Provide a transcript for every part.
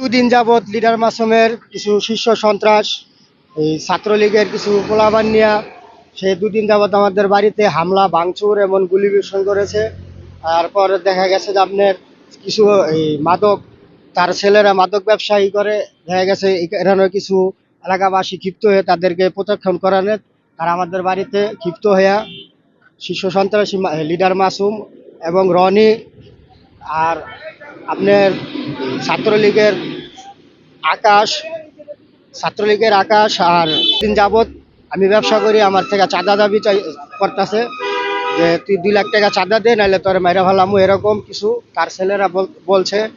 দুদিন যাবৎ লিডার মাসুমের কিছু শীর্ষ সন্ত্রাস, এই ছাত্রলীগের কিছু পোলাবান নিয়ে, সে দুদিন যাবৎ আমাদের বাড়িতে হামলা, ভাঙচুর এবং গুলি বর্ষণ করেছে তারপর দেখা গেছে যে আপনার কিছু, এই মাদক, তার ছেলেরা মাদক ব্যবসায়ী করে। দেখা গেছে এখানে কিছু এলাকাবাসী ক্ষিপ্ত হয়ে তাদেরকে প্রত্যাখ্যান করানো তারা আমাদের বাড়িতে ক্ষিপ্ত হয়ে শীর্ষ সন্ত্রাসী লিডার মাসুম এবং রনি আর আপনার ছাত্রলীগের আকাশ, ছাত্রলীগের আকাশ আর দিন যাবৎ আমি ব্যবসা করি, আমার থেকে চাঁদা দাবি চাই, করতেছে যে তুই দুই লাখ টাকা চাঁদা দে, নাহলে তোর মেরে ফেলামু এরকম কিছু। তার ছেলেরা বল- বলছে,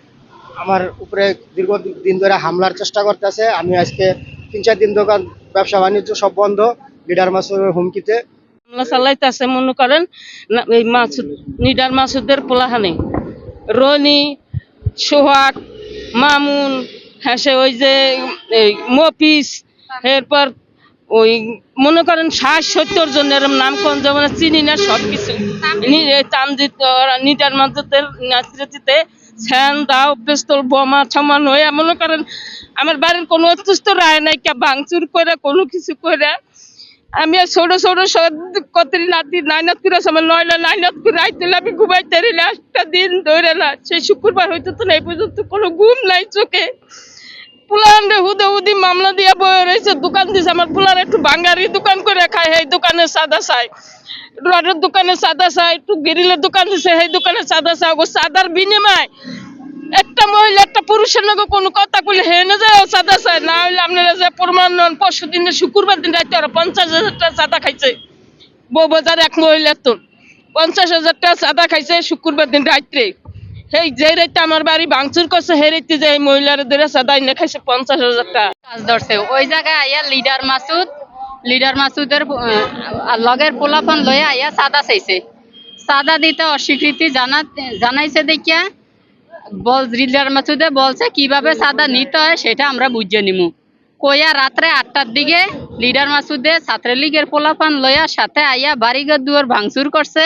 আমার উপরে দীর্ঘ দিন ধরে হামলার চেষ্টা করতেছে, আমি আজকে তিন চার দিন দোকান ব্যবসা বাণিজ্য সব বন্ধ, লিডার মাসুমের হুমকিতে। চালাইতেছে, মনে করেন এই মাসুদের পোলাহানে। রনি, সোহাগ, মামুন হ্যাঁ সে ওই যে মফিস, এরপর ওই, মনে করেন ষাট, সত্তর জনের নাম কোন যেমন চিনি না সব কিছু তামজিৎ নিডার মাসুদের নাচরিতে স্যান দাও, পিস্তল, বোমা ছমান হয়ে মনে করেন আমার বাড়ির কোনো অসুস্থ রায় নাই, কে ভাঙচুর করে কোনো কিছু করে আমি ছোট ছোট কতরি নাতি, নাইনাত করে সময় নয়লা নাইনাত করে আইতে আমি ঘুমাইতে একটা দিন ধরে না। সেই শুক্রবার হইতে তো না, এই পর্যন্ত কোনো ঘুম নাই চোখে। হুদে মামলা দিয়া বয়ে রয়েছে, দোকান আমার পুলার একটু দোকান করে খায় দোকানে সাদা রডের দোকানে সাদা একটু গিরিলের দোকান সেই দোকানে সাদা সাদার বিনিময় একটা মহিলা, একটা পুরুষের লগে কোনো কথা কইলে হে না যায় সাদা চাই না হইলে আপনারা যে প্রমাণ নন, পরশু দিনে, শুক্রবার দিন রাতে ওরা পঞ্চাশ হাজার টাকা সাদা খাইছে। বউ বাজার এক মহিলার তো পঞ্চাশ হাজার টাকা সাদা খাইছে শুক্রবার দিন রাত্রে। সেই যে রাতে আমার বাড়ি ভাঙচুর করছে, সেই রাতে যে মহিলার ধরে সাদা এনে খাইছে পঞ্চাশ হাজার টাকা। কাজ ধরছে। ওই জায়গায় আইয়া লিডার মাসুদ, লিডার মাসুদের লগের পোলাপন লয়ে আইয়া সাদা চাইছে। সাদা দিতে অস্বীকৃতি জানা, জানাইছে দেখিয়া, বল লিডার মাসুদে বলছে, কীভাবে সাদা নিতে হয় সেটা আমরা বুঝে নিমু। কইয়া রাত্রে আটটার দিকে লিডার মাসুদে ছাত্রলীগের পোলাপান লইয়া সাথে আইয়া বাড়িঘর দুয়ার ভাঙচুর করছে।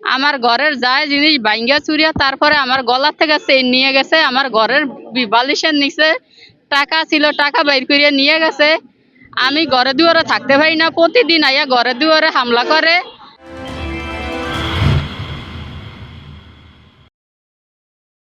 আমার ঘরের যায় জিনিস বাইঙ্গা চুরিয়া তারপরে আমার গলা থেকে চেন নিয়ে গেছে, আমার ঘরের বালিশের নিচে টাকা ছিল, টাকা বাইর করিয়া নিয়ে গেছে। আমি ঘরে দুয়ারে থাকতে পারি না, প্রতিদিন আইয়া ঘরে দুয়ারে হামলা করে।